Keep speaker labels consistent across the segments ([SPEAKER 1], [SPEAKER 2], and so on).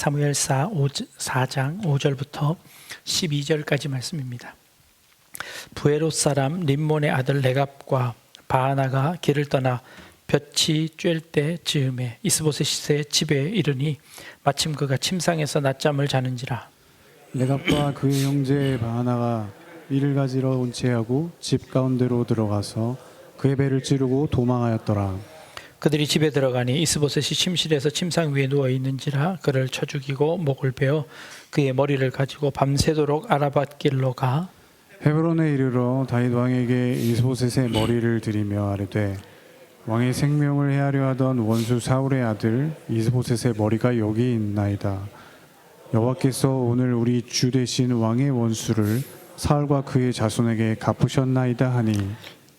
[SPEAKER 1] 사무엘사 4장 5절부터 12절까지 말씀입니다. 부에롯 사람 림몬의 아들 레갑과 바하나가 길을 떠나 볕이 쬐을 때 즈음에 이스보셋의 집에 이르니 마침 그가 침상에서 낮잠을 자는지라
[SPEAKER 2] 레갑과 그의 형제 바하나가 이를 가지러 운치하고 집 가운데로 들어가서 그의 배를 찌르고 도망하였더라.
[SPEAKER 1] 그들이 집에 들어가니 이스보셋이 침실에서 침상 위에 누워 있는지라 그를 쳐 죽이고 목을 베어 그의 머리를 가지고 밤새도록 아라밧 길로 가
[SPEAKER 2] 헤브론에 이르러 다윗 왕에게 이스보셋의 머리를 들이며 아뢰되 왕의 생명을 해하려 하던 원수 사울의 아들 이스보셋의 머리가 여기 있나이다. 여호와께서 오늘 우리 주 대신 왕의 원수를 사울과 그의 자손에게 갚으셨나이다 하니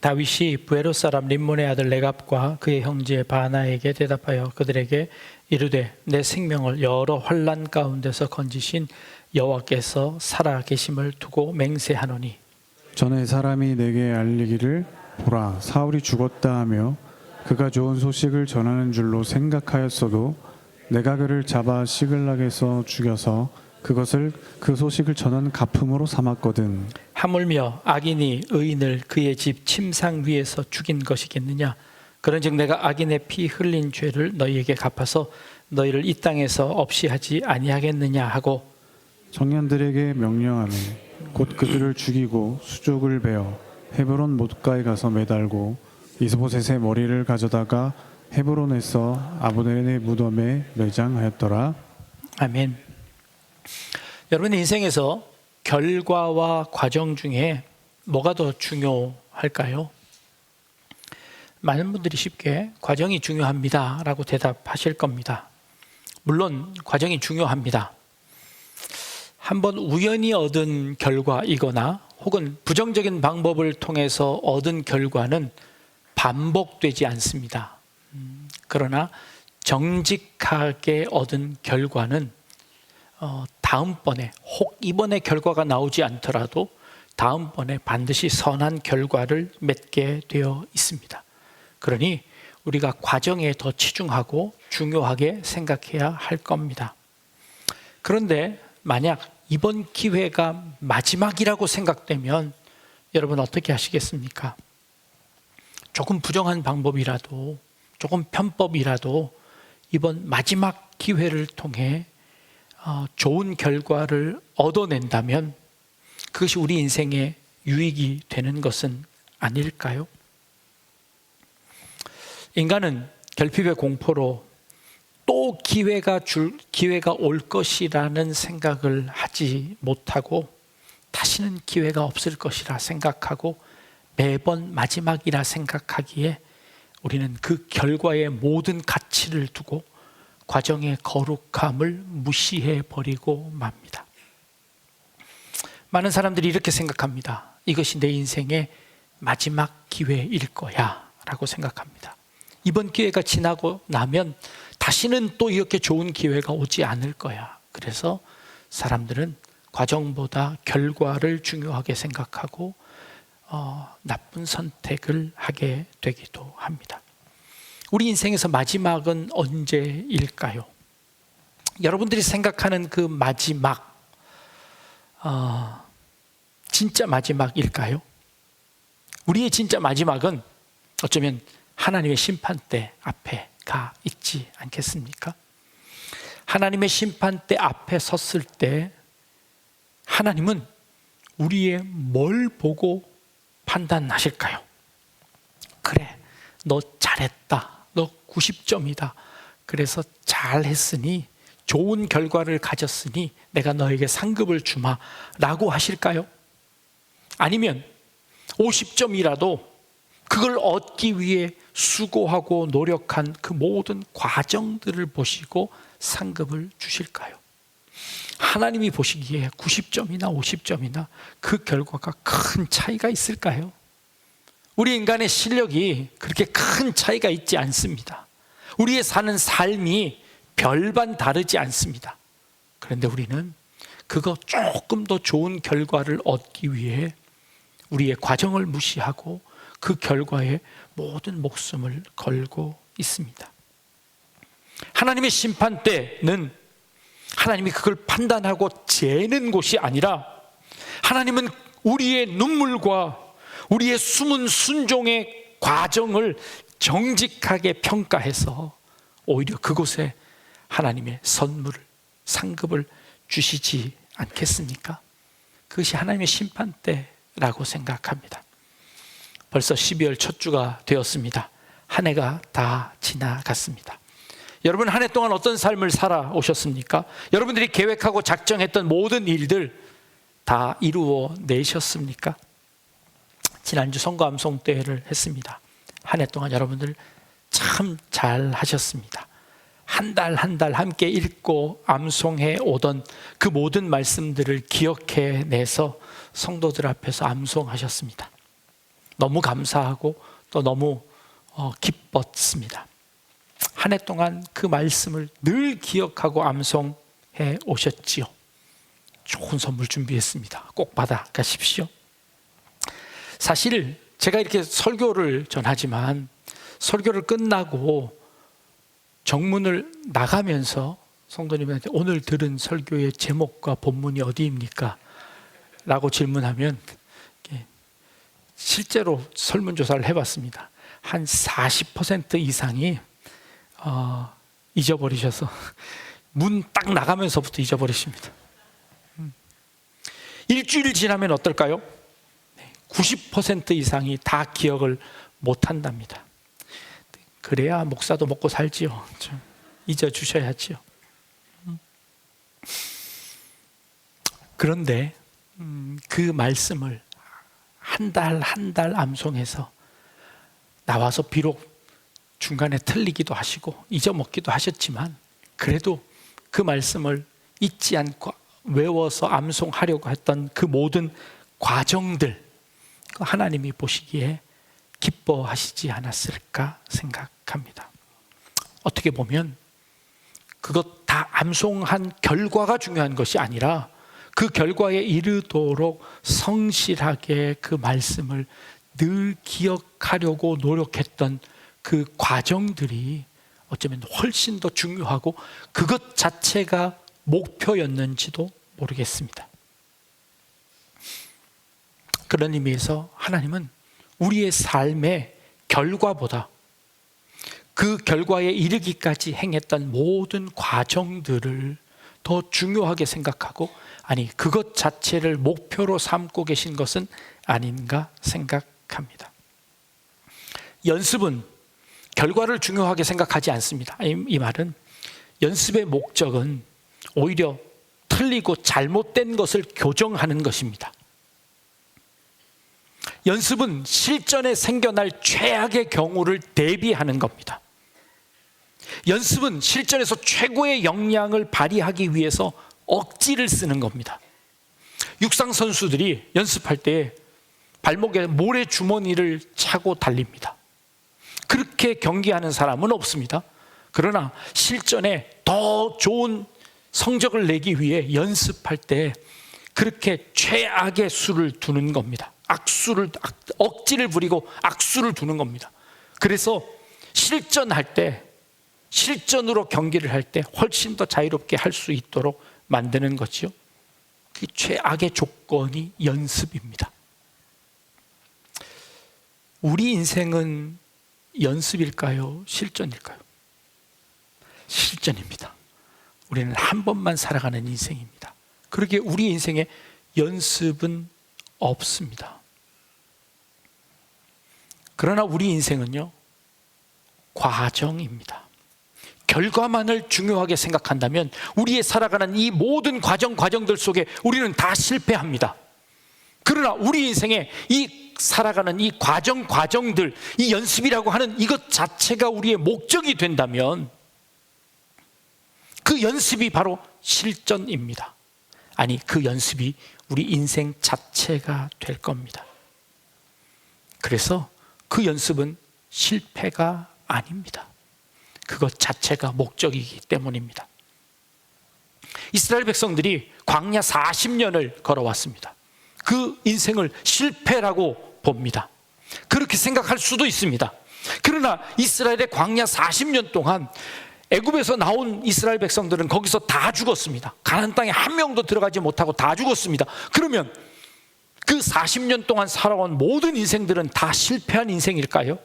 [SPEAKER 1] 다윗이 부에롯 사람 림몬의 아들 레갑과 그의 형제 바나에게 대답하여 그들에게 이르되 내 생명을 여러 환란 가운데서 건지신 여호와께서 살아 계심을 두고 맹세하노니.
[SPEAKER 2] 전에 사람이 내게 알리기를 보라 사울이 죽었다 하며 그가 좋은 소식을 전하는 줄로 생각하였어도 내가 그를 잡아 시글락에서 죽여서 그것을 그 소식을 전한 가품으로 삼았거든.
[SPEAKER 1] 하물며 악인이 의인을 그의 집 침상 위에서 죽인 것이겠느냐? 그런즉 내가 악인의 피 흘린 죄를 너희에게 갚아서 너희를 이 땅에서 없이 하지 아니하겠느냐 하고
[SPEAKER 2] 청년들에게 명령하며 곧 그들을 죽이고 수족을 베어 헤브론 못가에 가서 매달고 이스보셋의 머리를 가져다가 헤브론에서 아브넬의 무덤에 매장하였더라.
[SPEAKER 1] 아멘. 여러분 인생에서 결과와 과정 중에 뭐가 더 중요할까요? 많은 분들이 쉽게 과정이 중요합니다 라고 대답하실 겁니다. 물론 과정이 중요합니다. 한번 우연히 얻은 결과이거나 혹은 부정적인 방법을 통해서 얻은 결과는 반복되지 않습니다. 음, 그러나 정직하게 얻은 결과는 어, 다음번에 혹 이번에 결과가 나오지 않더라도 다음번에 반드시 선한 결과를 맺게 되어 있습니다. 그러니 우리가 과정에 더 치중하고 중요하게 생각해야 할 겁니다. 그런데 만약 이번 기회가 마지막이라고 생각되면 여러분 어떻게 하시겠습니까? 조금 부정한 방법이라도 조금 편법이라도 이번 마지막 기회를 통해 어, 좋은 결과를 얻어낸다면 그것이 우리 인생의 유익이 되는 것은 아닐까요? 인간은 결핍의 공포로 또 기회가 줄 기회가 올 것이라는 생각을 하지 못하고 다시는 기회가 없을 것이라 생각하고 매번 마지막이라 생각하기에 우리는 그 결과의 모든 가치를 두고 과정의 거룩함을 무시해 버리고 맙니다. 많은 사람들이 이렇게 생각합니다. 이것이 내 인생의 마지막 기회일 거야 라고 생각합니다. 이번 기회가 지나고 나면 다시는 또 이렇게 좋은 기회가 오지 않을 거야. 그래서 사람들은 과정보다 결과를 중요하게 생각하고 어, 나쁜 선택을 하게 되기도 합니다. 우리 인생에서 마지막은 언제일까요? 여러분들이 생각하는 그 마지막, 어, 진짜 마지막일까요? 우리의 진짜 마지막은 어쩌면 하나님의 심판대 앞에 가 있지 않겠습니까? 하나님의 심판대 앞에 섰을 때 하나님은 우리의 뭘 보고 판단하실까요? 그래, 너 잘했다. 너 90점이다. 그래서 잘 했으니 좋은 결과를 가졌으니 내가 너에게 상급을 주마. 라고 하실까요? 아니면 50점이라도 그걸 얻기 위해 수고하고 노력한 그 모든 과정들을 보시고 상급을 주실까요? 하나님이 보시기에 90점이나 50점이나 그 결과가 큰 차이가 있을까요? 우리 인간의 실력이 그렇게 큰 차이가 있지 않습니다. 우리의 사는 삶이 별반 다르지 않습니다. 그런데 우리는 그거 조금 더 좋은 결과를 얻기 위해 우리의 과정을 무시하고 그 결과에 모든 목숨을 걸고 있습니다. 하나님의 심판 때는 하나님이 그걸 판단하고 재는 곳이 아니라 하나님은 우리의 눈물과 우리의 숨은 순종의 과정을 정직하게 평가해서 오히려 그곳에 하나님의 선물을 상급을 주시지 않겠습니까? 그것이 하나님의 심판 때라고 생각합니다. 벌써 12월 첫 주가 되었습니다. 한 해가 다 지나갔습니다. 여러분 한 해 동안 어떤 삶을 살아오셨습니까? 여러분들이 계획하고 작정했던 모든 일들 다 이루어 내셨습니까? 지난주 선거 암송 때를 했습니다. 한 해 동안 여러분들 참 잘 하셨습니다. 한 달 한 달 함께 읽고 암송해 오던 그 모든 말씀들을 기억해 내서 성도들 앞에서 암송하셨습니다. 너무 감사하고 또 너무 어, 기뻤습니다. 한 해 동안 그 말씀을 늘 기억하고 암송해 오셨지요. 좋은 선물 준비했습니다. 꼭 받아 가십시오. 사실 제가 이렇게 설교를 전하지만 설교를 끝나고 정문을 나가면서 성도님한테 오늘 들은 설교의 제목과 본문이 어디입니까? 라고 질문하면 실제로 설문조사를 해봤습니다. 한 40% 이상이 어, 잊어버리셔서 문 딱 나가면서부터 잊어버리십니다. 음. 일주일 지나면 어떨까요? 90% 이상이 다 기억을 못 한답니다. 그래야 목사도 먹고 살지요. 좀 잊어 주셔야지요. 음. 그런데 음, 그 말씀을 한 달 한 달 암송해서 나와서 비록 중간에 틀리기도 하시고 잊어먹기도 하셨지만 그래도 그 말씀을 잊지 않고 외워서 암송하려고 했던 그 모든 과정들 그 하나님이 보시기에 기뻐하시지 않았을까 생각합니다. 어떻게 보면 그것 다 암송한 결과가 중요한 것이 아니라 그 결과에 이르도록 성실하게 그 말씀을 늘 기억하려고 노력했던 그 과정들이 어쩌면 훨씬 더 중요하고 그것 자체가 목표였는지도 모르겠습니다. 그런 의미에서 하나님은 우리의 삶의 결과보다 그 결과에 이르기까지 행했던 모든 과정들을 더 중요하게 생각하고 아니 그것 자체를 목표로 삼고 계신 것은 아닌가 생각합니다. 연습은 결과를 중요하게 생각하지 않습니다. 이, 이 말은 연습의 목적은 오히려 틀리고 잘못된 것을 교정하는 것입니다. 연습은 실전에 생겨날 최악의 경우를 대비하는 겁니다. 연습은 실전에서 최고의 역량을 발휘하기 위해서 억지를 쓰는 겁니다. 육상 선수들이 연습할 때 발목에 모래 주머니를 차고 달립니다. 그렇게 경기하는 사람은 없습니다. 그러나 실전에 더 좋은 성적을 내기 위해 연습할 때 그렇게 최악의 수를 두는 겁니다. 악수를 악- 억지를 부리고 악수를 두는 겁니다. 그래서 실전할 때 실전으로 경기를 할 때 훨씬 더 자유롭게 할 수 있도록 만드는 거지요. 그 최악의 조건이 연습입니다. 우리 인생은 연습일까요? 실전일까요? 실전입니다. 우리는 한 번만 살아가는 인생입니다. 그러게 우리 인생에 연습은 없습니다. 그러나 우리 인생은요, 과정입니다. 결과만을 중요하게 생각한다면 우리의 살아가는 이 모든 과정 과정들 속에 우리는 다 실패합니다. 그러나 우리 인생에 이 살아가는 이 과정 과정들 이 연습이라고 하는 이것 자체가 우리의 목적이 된다면 그 연습이 바로 실전입니다. 아니 그 연습이 우리 인생 자체가 될 겁니다. 그래서 그 연습은 실패가 아닙니다. 그것 자체가 목적이기 때문입니다. 이스라엘 백성들이 광야 40년을 걸어왔습니다. 그 인생을 실패라고 봅니다. 그렇게 생각할 수도 있습니다. 그러나 이스라엘의 광야 40년 동안 애굽에서 나온 이스라엘 백성들은 거기서 다 죽었습니다. 가나안 땅에 한 명도 들어가지 못하고 다 죽었습니다. 그러면 그 40년 동안 살아온 모든 인생들은 다 실패한 인생일까요?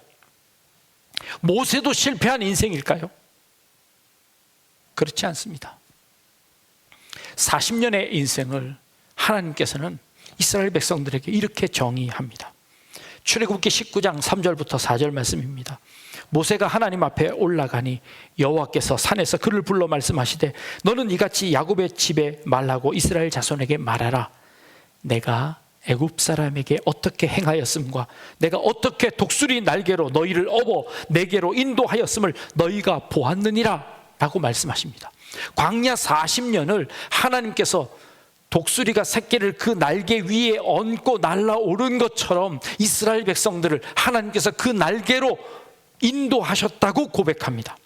[SPEAKER 1] 모세도 실패한 인생일까요? 그렇지 않습니다. 40년의 인생을 하나님께서는 이스라엘 백성들에게 이렇게 정의합니다. 출애굽기 19장 3절부터 4절 말씀입니다. 모세가 하나님 앞에 올라가니 여호와께서 산에서 그를 불러 말씀하시되 너는 이같이 야곱의 집에 말하고 이스라엘 자손에게 말하라 내가 애굽 사람에게 어떻게 행하였음과 내가 어떻게 독수리 날개로 너희를 업어 내게로 인도하였음을 너희가 보았느니라 라고 말씀하십니다. 광야 40년을 하나님께서 독수리가 새끼를 그 날개 위에 얹고 날아오른 것처럼 이스라엘 백성들을 하나님께서 그 날개로 인도하셨다고 고백합니다.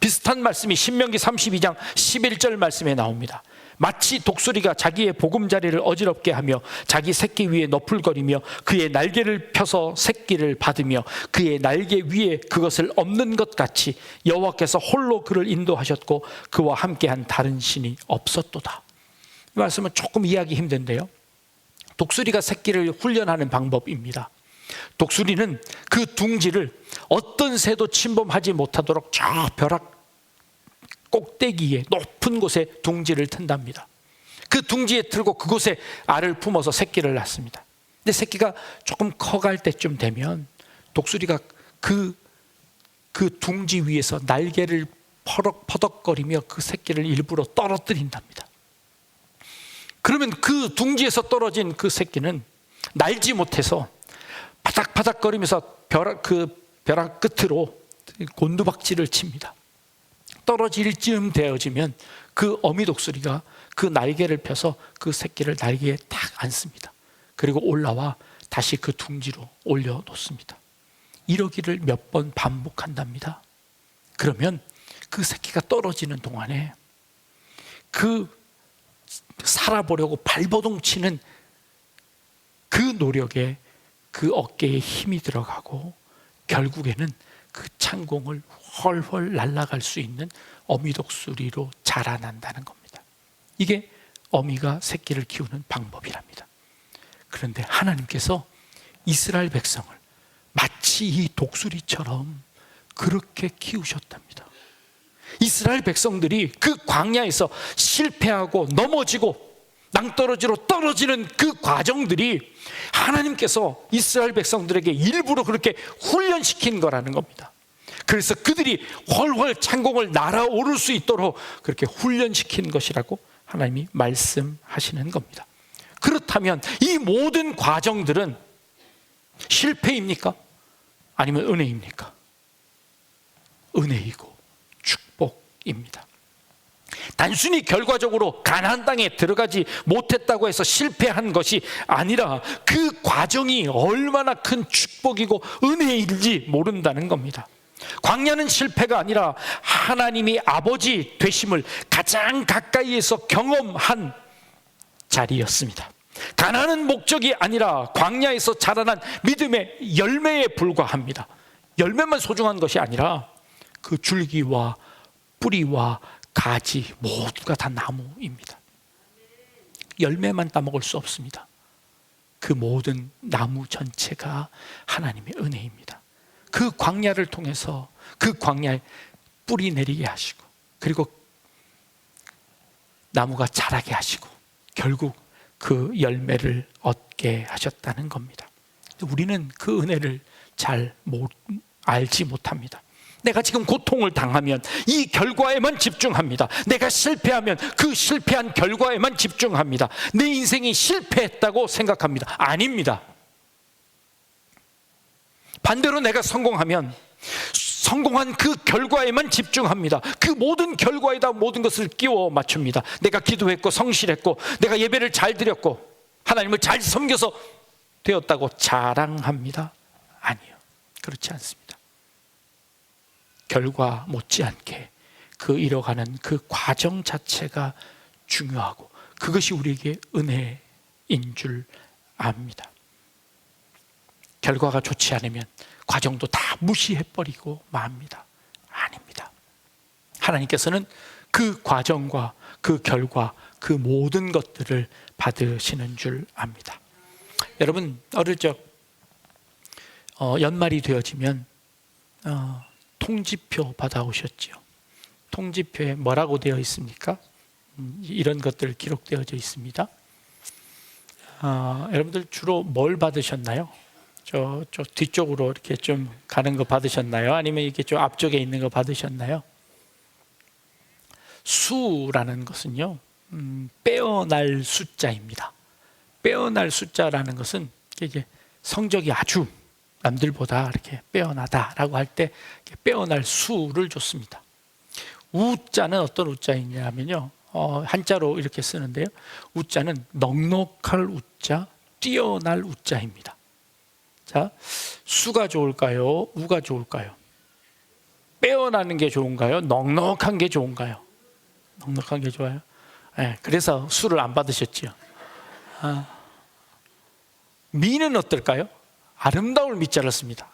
[SPEAKER 1] 비슷한 말씀이 신명기 32장 11절 말씀에 나옵니다. 마치 독수리가 자기의 보금자리를 어지럽게 하며 자기 새끼 위에 너풀거리며 그의 날개를 펴서 새끼를 받으며 그의 날개 위에 그것을 엎는 것 같이 여호와께서 홀로 그를 인도하셨고 그와 함께한 다른 신이 없었도다. 이 말씀은 조금 이해하기 힘든데요. 독수리가 새끼를 훈련하는 방법입니다. 독수리는 그 둥지를 어떤 새도 침범하지 못하도록 저 벼락 꼭대기에 높은 곳에 둥지를 튼답니다. 그 둥지에 틀고 그곳에 알을 품어서 새끼를 낳습니다. 근데 새끼가 조금 커갈 때쯤 되면 독수리가 그, 그 둥지 위에서 날개를 퍼덕 퍼덕거리며 그 새끼를 일부러 떨어뜨린답니다. 그러면 그 둥지에서 떨어진 그 새끼는 날지 못해서 바닥바닥거리면서 벼락 그 벼락 끝으로 곤두박질을 칩니다. 떨어질 즈음 되어지면 그 어미 독수리가 그 날개를 펴서 그 새끼를 날개에 딱 앉습니다. 그리고 올라와 다시 그 둥지로 올려놓습니다. 이러기를 몇 번 반복한답니다. 그러면 그 새끼가 떨어지는 동안에 그 살아보려고 발버둥 치는 그 노력에 그 어깨에 힘이 들어가고 결국에는 그 창공을 훨훨 날아갈 수 있는 어미독수리로 자라난다는 겁니다. 이게 어미가 새끼를 키우는 방법이랍니다. 그런데 하나님께서 이스라엘 백성을 마치 이 독수리처럼 그렇게 키우셨답니다. 이스라엘 백성들이 그 광야에서 실패하고 넘어지고 낭떠러지로 떨어지는 그 과정들이 하나님께서 이스라엘 백성들에게 일부러 그렇게 훈련시킨 거라는 겁니다. 그래서 그들이 훨훨 창공을 날아오를 수 있도록 그렇게 훈련시킨 것이라고 하나님이 말씀하시는 겁니다. 그렇다면 이 모든 과정들은 실패입니까? 아니면 은혜입니까? 은혜이고 축복입니다. 단순히 결과적으로 가나안 땅에 들어가지 못했다고 해서 실패한 것이 아니라 그 과정이 얼마나 큰 축복이고 은혜인지 모른다는 겁니다. 광야는 실패가 아니라 하나님이 아버지 되심을 가장 가까이에서 경험한 자리였습니다. 가나는 목적이 아니라 광야에서 자라난 믿음의 열매에 불과합니다. 열매만 소중한 것이 아니라 그 줄기와 뿌리와 가지 모두가 다 나무입니다. 열매만 따먹을 수 없습니다. 그 모든 나무 전체가 하나님의 은혜입니다. 그 광야를 통해서 그 광야에 뿌리 내리게 하시고 그리고 나무가 자라게 하시고 결국 그 열매를 얻게 하셨다는 겁니다. 우리는 그 은혜를 잘 못, 알지 못합니다. 내가 지금 고통을 당하면 이 결과에만 집중합니다. 내가 실패하면 그 실패한 결과에만 집중합니다. 내 인생이 실패했다고 생각합니다. 아닙니다. 반대로 내가 성공하면 성공한 그 결과에만 집중합니다. 그 모든 결과에다 모든 것을 끼워 맞춥니다. 내가 기도했고 성실했고 내가 예배를 잘 드렸고 하나님을 잘 섬겨서 되었다고 자랑합니다. 아니요. 그렇지 않습니다. 결과 못지않게 그 이뤄가는 그 과정 자체가 중요하고 그것이 우리에게 은혜인 줄 압니다. 결과가 좋지 않으면 과정도 다 무시해버리고 맙니다. 아닙니다. 하나님께서는 그 과정과 그 결과 그 모든 것들을 받으시는 줄 압니다. 여러분 어릴 적 어, 연말이 되어지면 어, 통지표 받아오셨지요. 통지표에 뭐라고 되어 있습니까? 음, 이런 것들 기록되어져 있습니다. 어, 여러분들 주로 뭘 받으셨나요? 저, 저 뒤쪽으로 이렇게 좀 가는 거 받으셨나요? 아니면 이렇게 좀 앞쪽에 있는 거 받으셨나요? 수라는 것은요, 음, 빼어날 숫자입니다. 빼어날 숫자라는 것은 이게 성적이 아주 남들보다 이렇게 빼어나다라고 할 때 빼어날 수를 줬습니다. 우자는 어떤 우자이냐면요, 어, 한자로 이렇게 쓰는데요. 우자는 넉넉할 우자, 뛰어날 우자입니다. 자, 수가 좋을까요? 우가 좋을까요? 빼어나는 게 좋은가요? 넉넉한 게 좋은가요? 넉넉한 게 좋아요. 네, 그래서 수를 안 받으셨죠. 아, 미는 어떨까요? 아름다울 미자를 씁니다.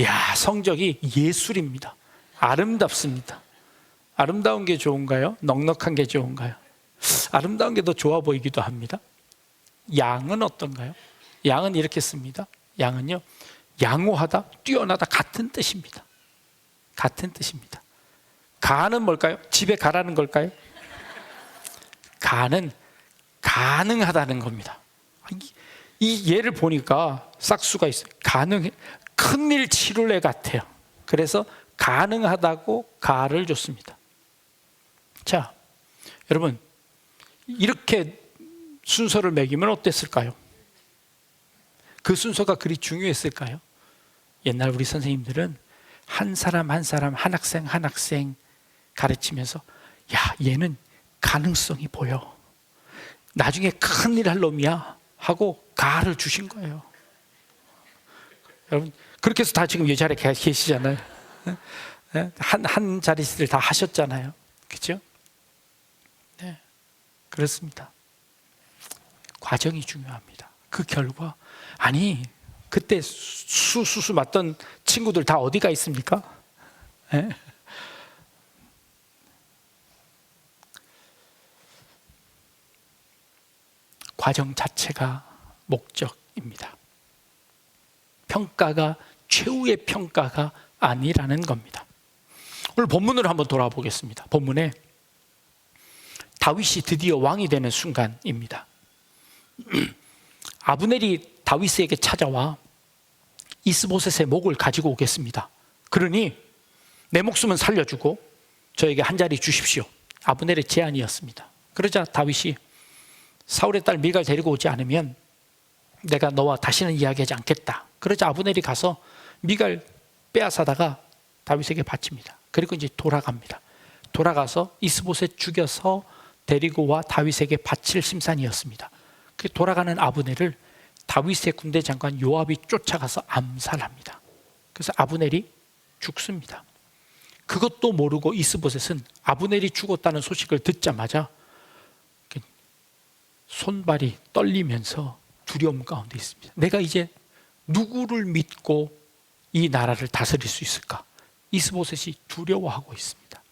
[SPEAKER 1] 야 성적이 예술입니다. 아름답습니다. 아름다운 게 좋은가요? 넉넉한 게 좋은가요? 아름다운 게 더 좋아 보이기도 합니다. 양은 어떤가요? 양은 이렇게 씁니다. 양은요, 양호하다, 뛰어나다 같은 뜻입니다. 같은 뜻입니다. 가는 뭘까요? 집에 가라는 걸까요? 가는 가능하다는 겁니다. 이, 이 예를 보니까 싹수가 있어요. 가능 큰일 치룰 애 같아요. 그래서 가능하다고 가를 줬습니다. 자, 여러분 이렇게 순서를 매기면 어땠을까요? 그 순서가 그리 중요했을까요? 옛날 우리 선생님들은 한 사람 한 사람 한 학생 한 학생 가르치면서 야 얘는 가능성이 보여. 나중에 큰일 할 놈이야. 하고 가를 주신 거예요. 여러분 그렇게 해서 다 지금 이 자리에 계시잖아요. 한, 한 자리를 다 하셨잖아요. 그죠? 네. 그렇습니다. 과정이 중요합니다. 그 결과 아니 그때 수수수 맞던 친구들 다 어디가 있습니까? 예? 과정 자체가 목적입니다. 평가가 최후의 평가가 아니라는 겁니다. 오늘 본문으로 한번 돌아보겠습니다. 본문에 다윗이 드디어 왕이 되는 순간입니다. 아브넬이 다윗에게 찾아와 이스보셋의 목을 가지고 오겠습니다. 그러니 내 목숨은 살려주고 저에게 한 자리 주십시오. 아브넬의 제안이었습니다. 그러자 다윗이 사울의 딸 미갈 데리고 오지 않으면 내가 너와 다시는 이야기하지 않겠다. 그러자 아브넬이 가서 미갈 빼앗아다가 다윗에게 바칩니다. 그리고 이제 돌아갑니다. 돌아가서 이스보셋 죽여서 데리고 와 다윗에게 바칠 심산이었습니다. 그 돌아가는 아브넬을 다윗의 군대 장관 요압이 쫓아가서 암살합니다. 그래서 아브넬이 죽습니다. 그것도 모르고 이스보셋은 아브넬이 죽었다는 소식을 듣자마자 손발이 떨리면서 두려움 가운데 있습니다. 내가 이제 누구를 믿고 이 나라를 다스릴 수 있을까? 이스보셋이 두려워하고 있습니다.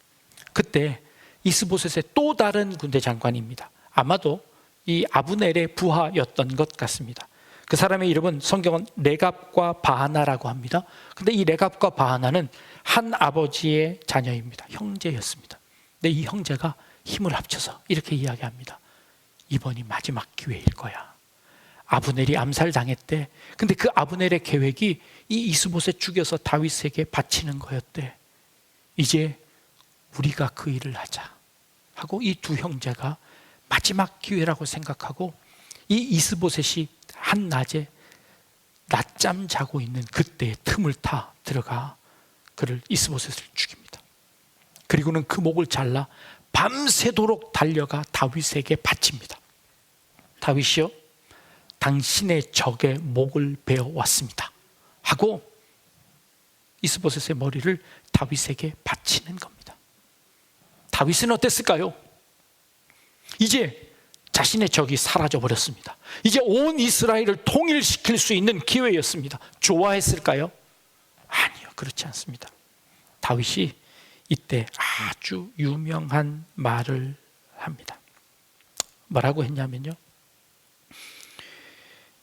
[SPEAKER 1] 그때 이스보셋의 또 다른 군대 장관입니다. 아마도 이 아브넬의 부하였던 것 같습니다. 그 사람의 이름은 성경은 레갑과 바하나라고 합니다. 근데 이 레갑과 바하나는 한 아버지의 자녀입니다. 형제였습니다. 근데 이 형제가 힘을 합쳐서 이렇게 이야기합니다. 이번이 마지막 기회일 거야. 아브넬이 암살당했대. 근데 그 아브넬의 계획이 이 이스봇에 죽여서 다윗에게 바치는 거였대. 이제 우리가 그 일을 하자. 하고 이 두 형제가 마지막 기회라고 생각하고 이 이스보셋이 한 낮에 낮잠 자고 있는 그때의 틈을 타 들어가 그를 이스보셋을 죽입니다. 그리고는 그 목을 잘라 밤새도록 달려가 다윗에게 바칩니다. 다윗이요, 당신의 적의 목을 베어 왔습니다. 하고 이스보셋의 머리를 다윗에게 바치는 겁니다. 다윗은 어땠을까요? 이제 자신의 적이 사라져 버렸습니다. 이제 온 이스라엘을 통일시킬 수 있는 기회였습니다. 좋아했을까요? 아니요, 그렇지 않습니다. 다윗이 이때 아주 유명한 말을 합니다. 뭐라고 했냐면요.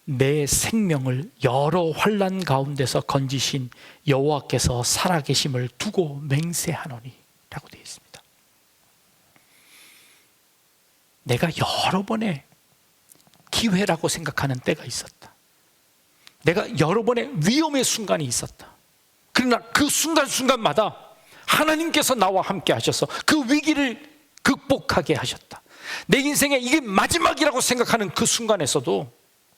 [SPEAKER 1] 내 생명을 여러 환란 가운데서 건지신 여호와께서 살아계심을 두고 맹세하노니라고 되어 있습니다. 내가 여러 번의 기회라고 생각하는 때가 있었다. 내가 여러 번의 위험의 순간이 있었다. 그러나 그 순간순간마다 하나님께서 나와 함께 하셔서 그 위기를 극복하게 하셨다. 내 인생에 이게 마지막이라고 생각하는 그 순간에서도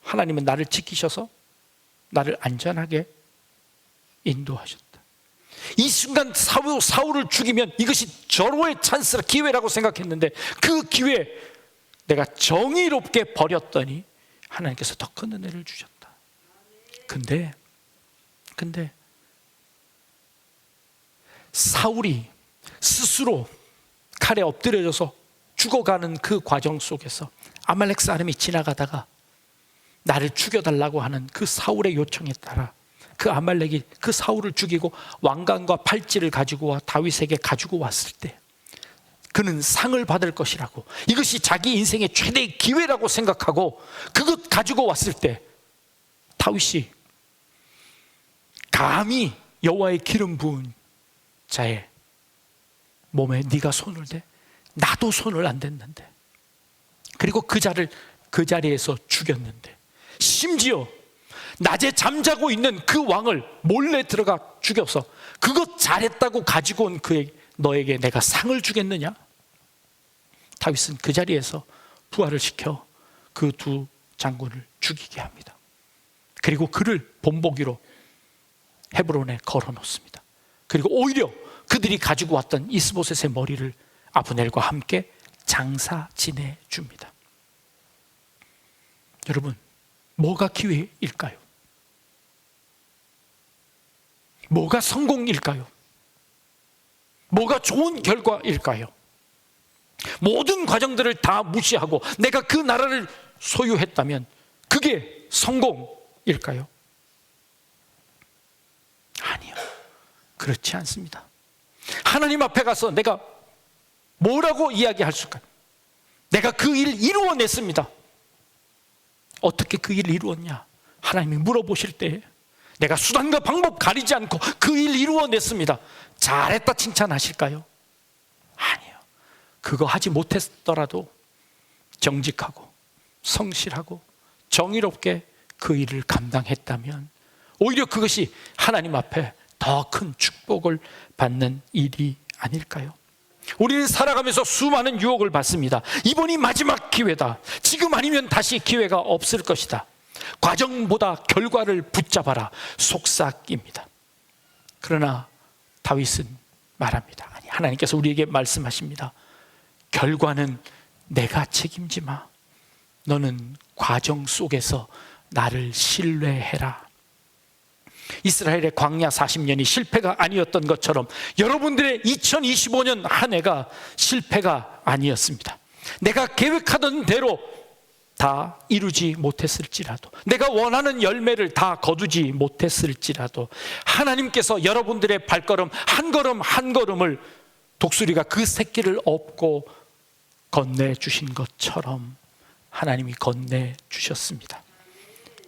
[SPEAKER 1] 하나님은 나를 지키셔서 나를 안전하게 인도하셨다. 이 순간 사울, 사울을 죽이면 이것이 절호의 찬스라 기회라고 생각했는데 그 기회 내가 정의롭게 버렸더니 하나님께서 더 큰 은혜를 주셨다. 근데 근데 사울이 스스로 칼에 엎드려져서 죽어가는 그 과정 속에서 아말렉 사람이 지나가다가 나를 죽여달라고 하는 그 사울의 요청에 따라 그 아말렉이 그 사울을 죽이고 왕관과 팔찌를 가지고 와 다윗에게 가지고 왔을 때 그는 상을 받을 것이라고. 이것이 자기 인생의 최대의 기회라고 생각하고 그것 가지고 왔을 때 다윗이 감히 여호와의 기름 부은 자의 몸에 네가 손을 대? 나도 손을 안 댔는데. 그리고 그 자를 그 자리에서 죽였는데. 심지어 낮에 잠자고 있는 그 왕을 몰래 들어가 죽여서 그것 잘했다고 가지고 온 그에게 너에게 내가 상을 주겠느냐? 다윗은 그 자리에서 부활을 시켜 그 두 장군을 죽이게 합니다. 그리고 그를 본보기로 헤브론에 걸어 놓습니다. 그리고 오히려 그들이 가지고 왔던 이스보셋의 머리를 아브넬과 함께 장사 지내 줍니다. 여러분, 뭐가 기회일까요? 뭐가 성공일까요? 뭐가 좋은 결과일까요? 모든 과정들을 다 무시하고 내가 그 나라를 소유했다면 그게 성공일까요? 아니요. 그렇지 않습니다. 하나님 앞에 가서 내가 뭐라고 이야기할 수가? 내가 그 일을 이루어냈습니다. 어떻게 그 일을 이루었냐? 하나님이 물어보실 때 내가 수단과 방법 가리지 않고 그 일 이루어냈습니다. 잘했다 칭찬하실까요? 아니요. 그거 하지 못했더라도 정직하고 성실하고 정의롭게 그 일을 감당했다면 오히려 그것이 하나님 앞에 더 큰 축복을 받는 일이 아닐까요? 우리는 살아가면서 수많은 유혹을 받습니다. 이번이 마지막 기회다. 지금 아니면 다시 기회가 없을 것이다. 과정보다 결과를 붙잡아라. 속삭입니다. 그러나 다윗은 말합니다. 아니, 하나님께서 우리에게 말씀하십니다. 결과는 내가 책임지 마. 너는 과정 속에서 나를 신뢰해라. 이스라엘의 광야 40년이 실패가 아니었던 것처럼 여러분들의 2025년 한 해가 실패가 아니었습니다. 내가 계획하던 대로 다 이루지 못했을지라도 내가 원하는 열매를 다 거두지 못했을지라도 하나님께서 여러분들의 발걸음 한 걸음 한 걸음을 독수리가 그 새끼를 업고 건네 주신 것처럼 하나님이 건네 주셨습니다.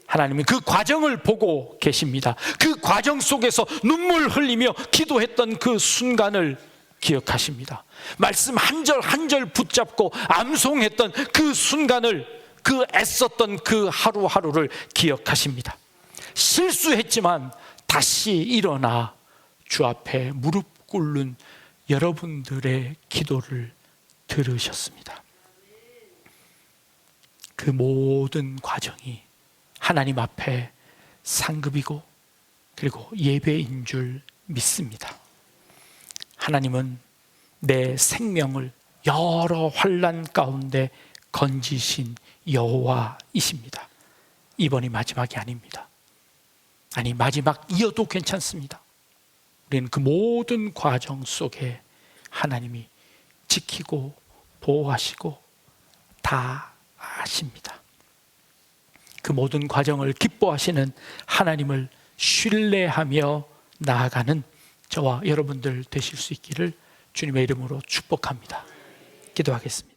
[SPEAKER 1] 하나님은 그 과정을 보고 계십니다. 그 과정 속에서 눈물 흘리며 기도했던 그 순간을 기억하십니다. 말씀 한 절 한 절 붙잡고 암송했던 그 순간을 그 애썼던 그 하루하루를 기억하십니다. 실수했지만 다시 일어나 주 앞에 무릎 꿇는 여러분들의 기도를 들으셨습니다. 그 모든 과정이 하나님 앞에 상급이고 그리고 예배인 줄 믿습니다. 하나님은 내 생명을 여러 환란 가운데 건지신 여호와이십니다. 이번이 마지막이 아닙니다. 아니 마지막이어도 괜찮습니다. 우리는 그 모든 과정 속에 하나님이 지키고 보호하시고 다 아십니다. 그 모든 과정을 기뻐하시는 하나님을 신뢰하며 나아가는 저와 여러분들 되실 수 있기를 주님의 이름으로 축복합니다. 기도하겠습니다.